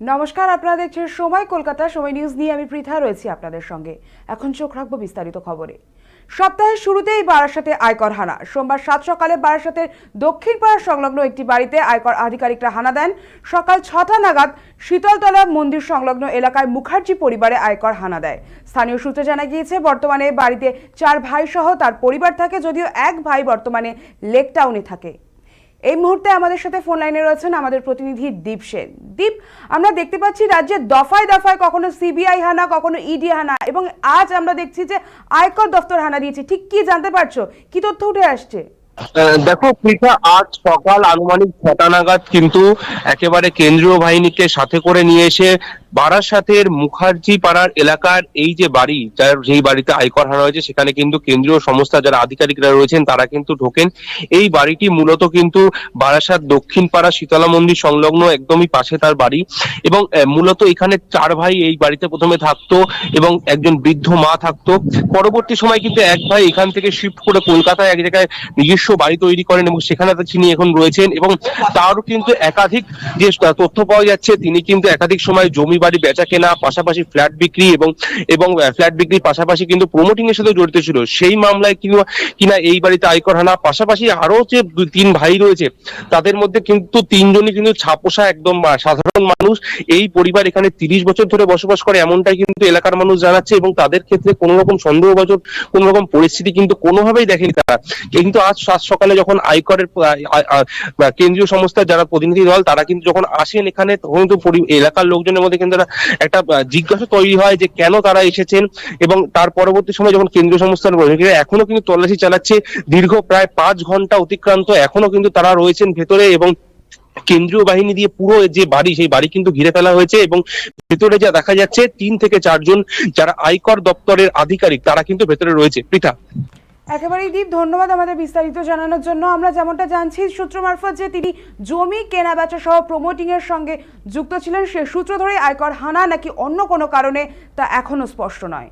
নমস্কার, আপনারা দেখছেন সময় কলকাতা, সময় নিউজ নিয়ে আমি পৃথা রয়েছি আপনাদের সঙ্গে। এখন চোখ রাখব বিস্তারিত খবরে। সপ্তাহের শুরুতেই বারাসাতে আয়কর হানা। সোমবার সাত সকালে বারাসাতের দক্ষিণ পাড়া সংলগ্ন একটি বাড়িতে আয়কর আধিকারিকরা হানা দেন। সকাল ছটা নাগাদ শীতলতলা মন্দির সংলগ্ন এলাকায় মুখার্জি পরিবারে আয়কর হানা দেয়। স্থানীয় সূত্রে জানা গিয়েছে, বর্তমানে বাড়িতে চার ভাই সহ তার পরিবার থাকে, যদিও এক ভাই বর্তমানে লেকটাউনে থাকে। এই মুহূর্তে আমাদের সাথে ফোন লাইনে রয়েছেন আমাদের প্রতিনিধি দীপ সেন। দীপ, আমরা দেখতে পাচ্ছি রাজ্যে দফায় দফায় কখনো সিবিআই হানা, কখনো ইডি হানা, এবং আজ আমরা দেখছি যে আয়কর দফতর হানা দিয়েছে। ঠিক কি জানতে পারছ? কি তথ্য উঠে আসছে? দেখো, পৃথা, আজ সকাল আনুমানিক ছটা নাগাদ কিন্তু একেবারে কেন্দ্রীয় বাহিনীকে সাথে করে নিয়ে এসে বারাসাতের মুখার্জি পাড়ার এলাকার এই যে বাড়ি, যার যেই বাড়িতে আয়কর হারা হয়েছে, সেখানে কিন্তু কেন্দ্রীয় সংস্থা যারা আধিকারিকরা রয়েছেন, তারা কিন্তু ঢোকেন। এই বাড়িটি মূলত কিন্তু বারাসাত দক্ষিণ পাড়া শীতলা মন্দির সংলগ্ন একদমই পাশে তার বাড়ি এবং মূলত এখানে চার ভাই এই বাড়িতে প্রথমে থাকতো এবং একজন বৃদ্ধ মা থাকতো। পরবর্তী সময় কিন্তু এক ভাই এখান থেকে শিফট করে কলকাতায় এক জায়গায় নিজস্ব বাড়ি তৈরি করেন এবং সেখানে তিনি এখন রয়েছেন এবং তারও কিন্তু একাধিক যে তথ্য পাওয়া যাচ্ছে, তিনি কিন্তু একাধিক সময় জমি বাড়ি বেচা কেনা, পাশাপাশি ফ্ল্যাট বিক্রি এবং এবং ফ্ল্যাট বিক্রির পাশাপাশি কিন্তু প্রমোটিং এর সাথে জড়িত ছিল। সেই মামলায় কিনা কিনা এই বাড়িতে আয়কর হানা, পাশাপাশি আরও যে তিন ভাই রয়েছে, তাদের মধ্যে কিন্তু তিনজনই কিন্তু ছাপোষা একদম সাধারণ মানুষ। এই পরিবার এখানে তিরিশ বছর ধরে বসবাস করে, এমনটাই কিন্তু এলাকার মানুষ জানাচ্ছে এবং তাদের ক্ষেত্রে কোনো রকম সন্দেহবাচক কোনো রকম পরিস্থিতি কিন্তু কোনোভাবেই দেখেনি তারা। কিন্তু আজ সাত সকালে যখন আয়করের কেন্দ্রীয় সংস্থার যারা প্রতিনিধি দল, তারা কিন্তু যখন আসেন এখানে, তখন পরি- এলাকার লোকজনের মধ্যে কিন্তু একটা জিজ্ঞাসা তৈরি হয় যে কেন তারা এসেছেন এবং তার পরবর্তী সময় যখন কেন্দ্রীয় সংস্থার এখনও কিন্তু তল্লাশি চালাচ্ছে, দীর্ঘ প্রায় পাঁচ ঘণ্টা অতিক্রান্ত এখনও কিন্তু তারা রয়েছেন ভেতরে এবং কেন্দ্রীয় বাহিনী দিয়ে পুরো যে বাড়ি, সেই বাড়ি কিন্তু ঘিরে ফেলা হয়েছে এবং ভেতরে যা দেখা যাচ্ছে, তিন থেকে চারজন যারা আয়কর দপ্তরের আধিকারিক, তারা কিন্তু ভেতরে রয়েছে। পৃথা। একেবারেই দীপ, ধন্যবাদ আমাদের বিস্তারিত জানানোর জন্য। আমরা যেমনটা জানছি, সূত্র মারফত যে তিনি জমি কেনা, বেচা সহ প্রমোটিং এর সঙ্গে যুক্ত ছিলেন, সে সূত্র ধরে আয়কর হানা নাকি অন্য কোনো কারণে তা এখনও স্পষ্ট নয়।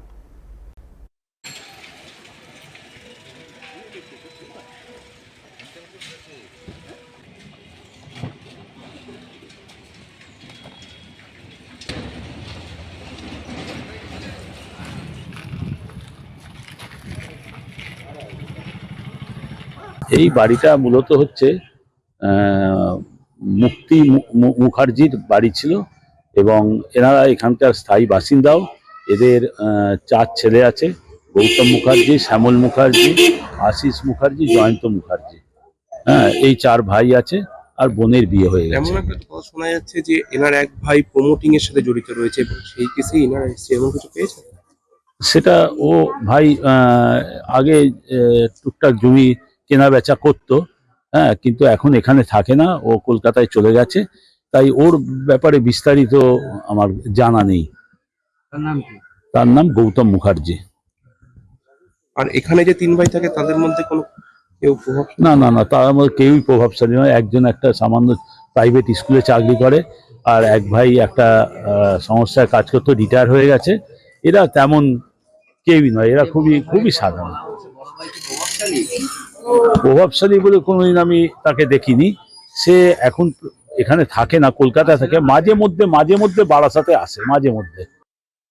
এই বাড়িটা মূলত হচ্ছে মুক্তি মুখার্জির বাড়ি ছিল এবং এনারা এখানকার স্থায়ী বাসিন্দাও। এদের চার ছেলে আছে গৌতম মুখার্জি শ্যামল মুখার্জি আশিস মুখার্জি জয়ন্ত মুখার্জি। হ্যাঁ এই চার ভাই আছে আর বোনের বিয়ে হয়ে গেছে। এমন একটা কথা শোনা যাচ্ছে যে এনার এক ভাই প্রমোটিং এর সাথে জড়িত রয়েছে এবং সেই কেসে এনারা এসছে এমন কিছু পেয়েছে? সেটা ও ভাই আহ, আগে টুকটাক জমি কেনা বেচা করতো হ্যাঁ কিন্তু এখন এখানে থাকে না ও কলকাতায় চলে গেছে তাই ওর ব্যাপারে বিস্তারিত আমার জানা নেই। তার নাম গৌতম মুখার্জি। আর এখানে যে তিন ভাই থাকে তাদের মধ্যে কোনো কেউ প্রভাব? না না না তার মধ্যে কেউই প্রভাবশালী নয়। একজন একটা সামান্য প্রাইভেট স্কুলে চাকরি করে আর এক ভাই একটা সংস্থায় কাজ করতো রিটায়ার হয়ে গেছে। এরা তেমন কেউই নয় এরা খুবই খুবই সাধারণ। প্রভাবশালী বলে কোনোদিন আমি তাকে দেখিনি। সে এখন এখানে থাকে না কলকাতা থাকে। মাঝে মধ্যে মাঝে মধ্যে বারাসাতে আসে, মাঝে মধ্যে।